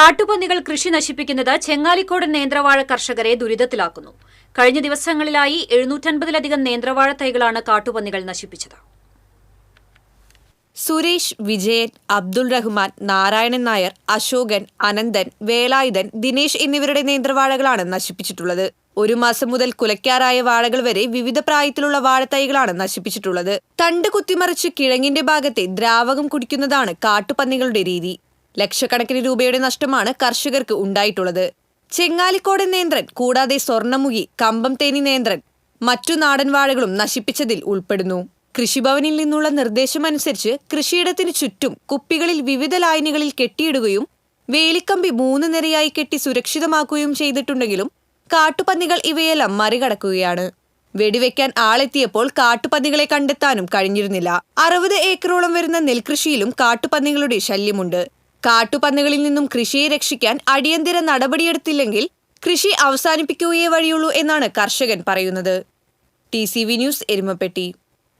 കാട്ടുപന്നികൾ കൃഷി നശിപ്പിക്കുന്നത് ചെങ്ങാലിക്കോട് നേന്ത്രവാഴ കർഷകരെ ദുരിതത്തിലാക്കുന്നു. കഴിഞ്ഞ ദിവസങ്ങളിലായി എഴുന്നൂറ്റൻപതിലധികം നേന്ത്രവാഴ തൈകളാണ് കാട്ടുപന്നികൾ നശിപ്പിച്ചത്. സുരേഷ് വിജയൻ അബ്ദുൾ റഹ്മാൻ നാരായണൻ നായർ അശോകൻ അനന്തൻ വേലായുധൻ ദിനേശ് എന്നിവരുടെ നേന്ത്രവാഴകളാണ് നശിപ്പിച്ചിട്ടുള്ളത്. ഒരു മാസം മുതൽ കുലയ്ക്കാറായ വാഴകൾ വരെ വിവിധ പ്രായത്തിലുള്ള വാഴത്തൈകളാണ് നശിപ്പിച്ചിട്ടുള്ളത്. തണ്ട് കുത്തിമറിച്ച് കിഴങ്ങിന്റെ ഭാഗത്തെ ദ്രാവകം കുടിക്കുന്നതാണ് കാട്ടുപന്നികളുടെ രീതി. ലക്ഷക്കണക്കിന് രൂപയുടെ നഷ്ടമാണ് കർഷകർക്ക് ഉണ്ടായിട്ടുള്ളത്. ചെങ്ങാലിക്കോട് നേന്ത്രൻ കൂടാതെ സ്വർണമുഖി കമ്പം തേനി നേന്ത്രൻ മറ്റു നാടൻ വാഴകളും നശിപ്പിച്ചതിൽ ഉൾപ്പെടുന്നു. കൃഷിഭവനിൽ നിന്നുള്ള നിർദ്ദേശമനുസരിച്ച് കൃഷിയിടത്തിനു ചുറ്റും കുപ്പികളിൽ വിവിധ ലൈനുകളിൽ കെട്ടിയിടുകയും വേലിക്കമ്പി മൂന്ന് നിരയായി കെട്ടി സുരക്ഷിതമാക്കുകയും ചെയ്തിട്ടുണ്ടെങ്കിലും കാട്ടുപന്നികൾ ഇവയെല്ലാം മറികടക്കുകയാണ്. വെടിവെക്കാൻ ആളെത്തിയപ്പോൾ കാട്ടുപന്നികളെ കണ്ടെത്താനും കഴിഞ്ഞിരുന്നില്ല. അറുപത് ഏക്കറോളം വരുന്ന നെൽകൃഷിയിലും കാട്ടുപന്നികളുടെ ശല്യമുണ്ട്. കാട്ടുപന്നികളിൽ നിന്നും കൃഷിയെ രക്ഷിക്കാൻ അടിയന്തര നടപടിയെടുത്തില്ലെങ്കിൽ കൃഷി അവസാനിപ്പിക്കുകയേ വഴിയുള്ളൂ എന്നാണ് കർഷകൻ പറയുന്നത്. T news Erumapetty.